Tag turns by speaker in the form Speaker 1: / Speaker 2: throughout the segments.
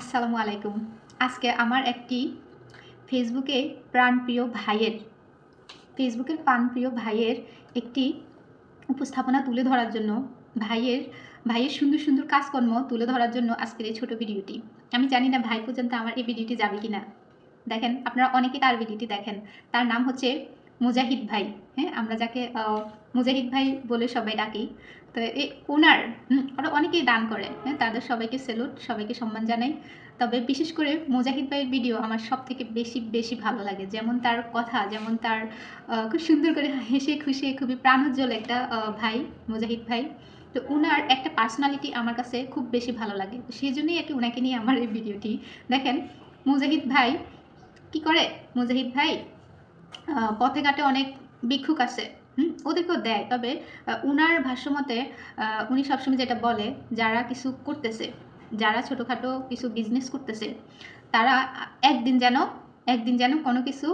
Speaker 1: আসসালামু আলাইকুম। আজকে আমার একটি ফেসবুকে প্রাণপ্রিয় ভাইয়ের, ফেসবুকের প্রাণপ্রিয় ভাইয়ের একটি উপস্থাপনা তুলে ধরার জন্য, ভাইয়ের ভাইয়ের সুন্দর সুন্দর কাজকর্ম তুলে ধরার জন্য আজকের এই ছোটো ভিডিওটি। আমি জানি না ভাই পর্যন্ত আমার এই ভিডিওটি যাবে কি না দেখেন, আপনারা অনেকে তার ভিডিওটি দেখেন। তার নাম হচ্ছে মুজাহিদ ভাই। হ্যাঁ আমরা যাকে মুজাহিদ ভাই বলে সবাই ডাকি। তো এই ওনার ওরা অনেকেই দান করে হ্যাঁ তাদের সবাইকে সেলুট সবাইকে সম্মান জানাই। তবে বিশেষ করে মুজাহিদ ভাইয়ের ভিডিও আমার সব থেকে বেশি বেশি ভালো লাগে। যেমন তার কথা, যেমন তার খুব সুন্দর করে হেসে খুশি খুবই প্রাণোজ্জ্বল একটা ভাই, মুজাহিদ ভাই। তো উনার একটা পার্সোনালিটি আমার কাছে খুব বেশি ভালো লাগে। সেই জন্যই আর কি ওনাকে নিয়ে আমার এই ভিডিওটি দেখেন, মুজাহিদ ভাই কি করে? মুজাহিদ ভাই পথে ঘাটে অনেক ভিক্ষুক আছে। হুম, ওদেরকেও দেয়। তবে উনার ভাষ্যমতে উনি সবসময় যেটা বলে, যারা কিছু করতেছে, যারা ছোটোখাটো কিছু বিজনেস করতেছে, তারা একদিন যেন একদিন যেন কোনো কিছু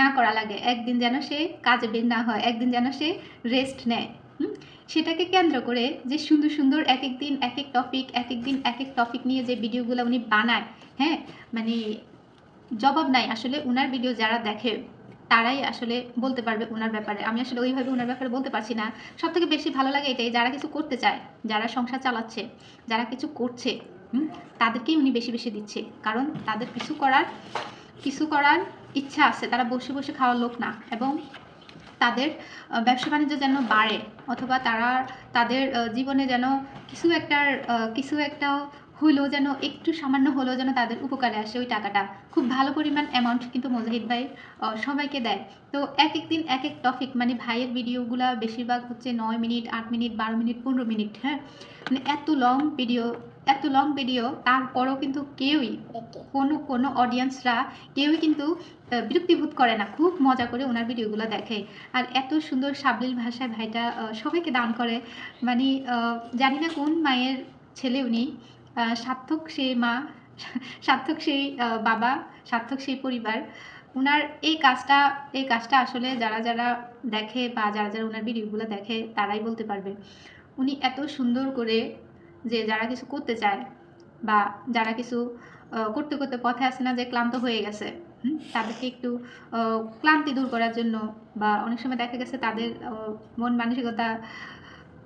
Speaker 1: না করা লাগে। একদিন যেন সে কাজে বের না হয়, একদিন যেন সে রেস্ট নেয়? সেটাকে কেন্দ্র করে যে সুন্দর সুন্দর এক এক দিন এক এক টপিক এক এক দিন এক এক টপিক নিয়ে যে ভিডিওগুলো উনি বানায় হ্যাঁ? মানে জবাব নাই। আসলে উনার ভিডিও যারা দেখে তারাই আসলে বলতে পারবে ওনার ব্যাপারে। আমি আসলে ওইভাবে ওনার ব্যাপারে বলতে পারছি না। সব থেকে বেশি ভালো লাগে এটাই, যারা কিছু করতে চায়, যারা সংসার চালাচ্ছে, যারা কিছু করছে তাদেরকেই উনি বেশি বেশি দিচ্ছে। কারণ তাদের কিছু করার কিছু করার ইচ্ছা আছে, তারা বসে বসে খাওয়ার লোক না। এবং তাদের ব্যবসা বাণিজ্য যেন বাড়ে, অথবা তারা, তাদের জীবনে যেন কিছু একটার কিছু একটা হলেও যেন একটু সামান্য হলেও যেন তাদের উপকারে আসে ওই টাকাটা। খুব ভালো পরিমাণ অ্যামাউন্ট কিন্তু মুজাহিদ ভাই সবাইকে দেয়। তো এক এক দিন এক এক টপিক মানে ভাইয়ের ভিডিওগুলা বেশিরভাগ হচ্ছে নয় মিনিট আট মিনিট বারো মিনিট পনেরো মিনিট হ্যাঁ? মানে এত লং ভিডিও এত লং ভিডিও তারপরেও কিন্তু কেউই কোনো কোনো অডিয়েন্সরা কেউই কিন্তু বিরক্তিবোধ করে না। খুব মজা করে ওনার ভিডিওগুলো দেখে। আর এত সুন্দর সাবলীল ভাষায় ভাইটা সবাইকে দান করে। মানে জানি না কোন মায়ের ছেলে উনি সার্থক সেই মা, সার্থক সেই বাবা, সার্থক সেই পরিবার ওনার এই কাজটা এই কাজটা আসলে যারা যারা দেখে বা যারা যারা ওনার ভিডিওগুলো দেখে তারাই বলতে পারবে। উনি এত সুন্দর করে যে যারা কিছু করতে চায় বা যারা কিছু করতে করতে পথে আসে না যে ক্লান্ত হয়ে গেছে তাদেরকে একটু ক্লান্তি দূর করার জন্য বা অনেক সময় দেখা গেছে তাদের মন মানসিকতা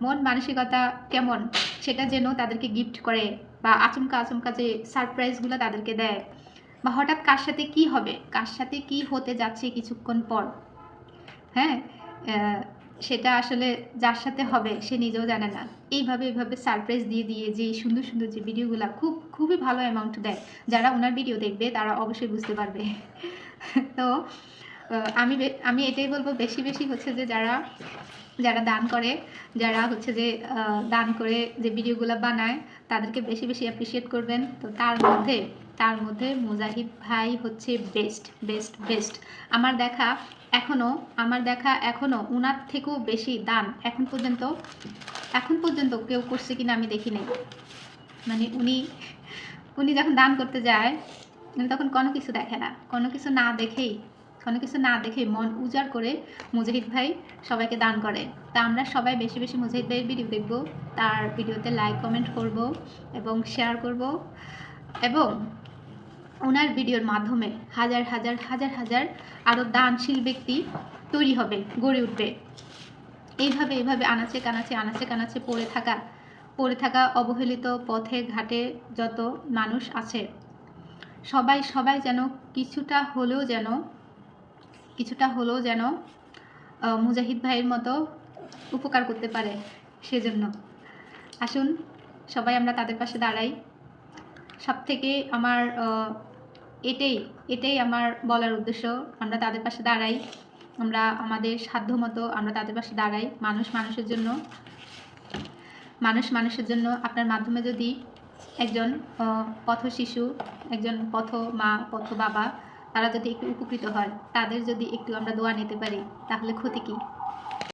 Speaker 1: মন মানসিকতা কেমন সেটা যেন তাদেরকে গিফট করে। বা আচমকা আচমকা যে সারপ্রাইজগুলো তাদেরকে দেয় বা হঠাৎ কার সাথে কি হবে, কার সাথে কি হতে যাচ্ছে কিছুক্ষণ পর হ্যাঁ? সেটা আসলে যার সাথে হবে সে নিজেও জানে না। এইভাবে এইভাবে সারপ্রাইজ দিয়ে দিয়ে যে সুন্দর সুন্দর যে ভিডিওগুলো খুব, খুবই ভালো অ্যামাউন্ট দেয়। যারা ওনার ভিডিও দেখবে তারা অবশ্যই বুঝতে পারবে। তো আমি আমি এটাই বলব, বেশি বেশি হচ্ছে যে যারা যারা দান করে, যারা হচ্ছে যে দান করে যে ভিডিওগুলো বানায়, তাদেরকে বেশি বেশি অ্যাপ্রিসিয়েট করবেন। তো তার মধ্যে তার মধ্যে মুজাহিদ ভাই হচ্ছে বেস্ট বেস্ট বেস্ট আমার দেখা এখনও, আমার দেখা এখনও উনার থেকেও বেশি দান এখন পর্যন্ত এখন পর্যন্ত কেউ করছে কিনা আমি দেখিনি মানে উনি উনি যখন দান করতে যায় তখন কোনো কিছু দেখে না। কোনো কিছু না দেখেই কোনো কিছু না দেখে মন উজাড় করে মুজাহিদ ভাই সবাইকে দান করে। তা আমরা সবাই বেশি বেশি মুজাহিদ ভাইয়ের ভিডিও দেখব, তার ভিডিওতে লাইক কমেন্ট করব এবং শেয়ার করব এবং ওনার ভিডিওর মাধ্যমে হাজার হাজার হাজার হাজার আরও দানশীল ব্যক্তি তৈরি হবে, গড়ে উঠবে। এইভাবে এইভাবে আনাচে কানাচে আনাচে কানাচে পড়ে থাকা পড়ে থাকা অবহেলিত পথে ঘাটে যত মানুষ আছে, সবাই সবাই যেন কিছুটা হলেও যেন কিছুটা হলেও যেন মুজাহিদ ভাইয়ের মতো উপকার করতে পারে সেজন্য। আসুন, সবাই আমরা তাদের পাশে দাঁড়াই। সব থেকে আমার এটাই এটাই আমার বলার উদ্দেশ্য। আমরা তাদের পাশে দাঁড়াই। আমরা আমাদের সাধ্য মতো আমরা তাদের পাশে দাঁড়াই। মানুষ মানুষের জন্য, মানুষ মানুষের জন্য। আপনার মাধ্যমে যদি একজন পথ শিশু একজন পথ মা, পথ বাবা তারা যদি একটু উপকৃত হয়, তাদের যদি একটু আমরা দোয়া নিতে পারি, তাহলে ক্ষতি কী?